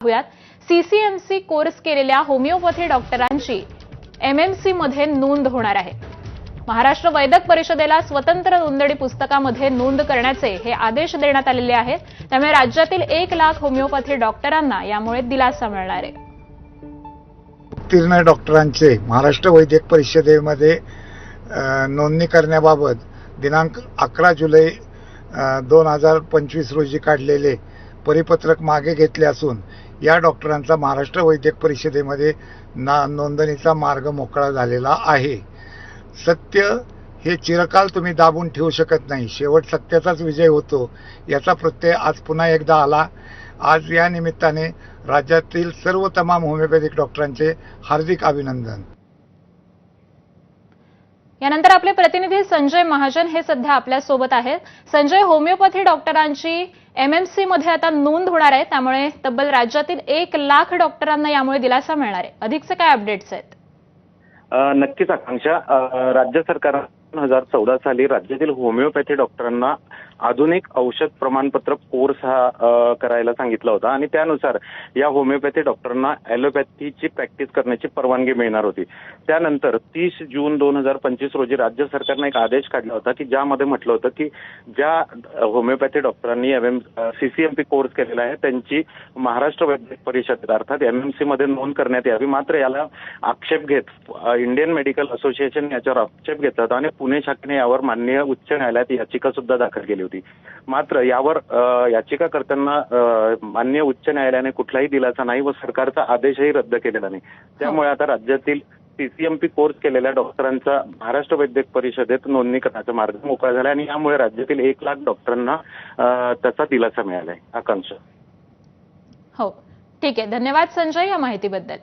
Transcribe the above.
पाहूयात. CCMC course केलेल्या homeopathy डॉक्टरांची एमएमसी मध्ये नोंद होणार आहे. महाराष्ट्र वैद्यक परिषदेला स्वतंत्र नोंदणी पुस्तकामध्ये नोंद करण्याचे हे आदेश देण्यात आलेले आहेत. त्यामुळे राज्यातील एक लाख होमिओपॅथी डॉक्टरांना यामुळे दिलासा मिळणार आहे. उत्तीर्ण डॉक्टरांचे महाराष्ट्र वैद्यक परिषदेमध्ये नोंदणी करण्याबाबत दिनांक अकरा जुलै दोन हजार पंचवीस रोजी काढलेले परिपत्रक मागे घेतले असून या डॉक्टरांचा महाराष्ट्र वैद्यक परिषदेमध्ये ना नोंदणीचा मार्ग मोकळा झालेला आहे. सत्य हे चिरकाल तुम्ही दाबून ठेवू शकत नाही. शेवट सत्याचाच विजय होतो याचा प्रत्यय आज पुन्हा एकदा आला. आज या निमित्ताने राज्यातील सर्व तमाम होमिओपॅथिक डॉक्टरांचे हार्दिक अभिनंदन. यानंतर आपले प्रतिनिधी संजय महाजन हे सध्या आपल्यासोबत आहेत. संजय होमिओपॅथी डॉक्टरांची एमएमसी मध्ये आता नोंद होणार आहे. त्यामुळे तब्बल राज्यातील एक लाख डॉक्टरांना यामुळे दिलासा मिळणार आहे. अधिकचे काय अपडेट्स आहेत? नक्कीच आकांक्षा. राज्य सरकार दोन हजार चौदा साली राज्यातील होमिओपॅथी डॉक्टरांना आधुनिक औषध प्रमाणपत्र कोर्स हा करायला सांगितला होता. आणि त्यानुसार या होमिओपॅथी डॉक्टरांना ॲलोपॅथीची प्रॅक्टिस करण्याची परवानगी मिळणार होती. त्यानंतर तीस जून दोन हजार पंचवीस रोजी राज्य सरकारने एक आदेश काढला होता की ज्यामध्ये म्हटलं होतं की ज्या होमिओपॅथी डॉक्टरांनी एम एम सीसीएमपी कोर्स केलेला आहे त्यांची महाराष्ट्र वैद्यक परिषदेत अर्थात एमएमसी मध्ये नोंद करण्यात यावी. मात्र याला आक्षेप घेत इंडियन मेडिकल असोसिएशन याच्यावर आक्षेप घेतात आणि पुणे शाखेने यावर माननीय उच्च न्यायालयात याचिका सुद्धा दाखल केली होती. मात्र यावर याचिका करताना अ, माननीय उच्च न्यायालयाने कुठलाही दिलासा नाही व सरकारचा आदेशही रद्द केलेला नाही. त्यामुळे आता राज्यातील सीसीएमपी कोर्स केलेल्या डॉक्टरांचा महाराष्ट्र वैद्यक परिषदेत नोंदणी करण्याचा मार्ग मोकळा झाला आणि यामुळे राज्यातील एक लाख डॉक्टरांना त्याचा दिलासा मिळालाय. आकांक्षा. हो. ठीक आहे. धन्यवाद संजय या माहितीबद्दल.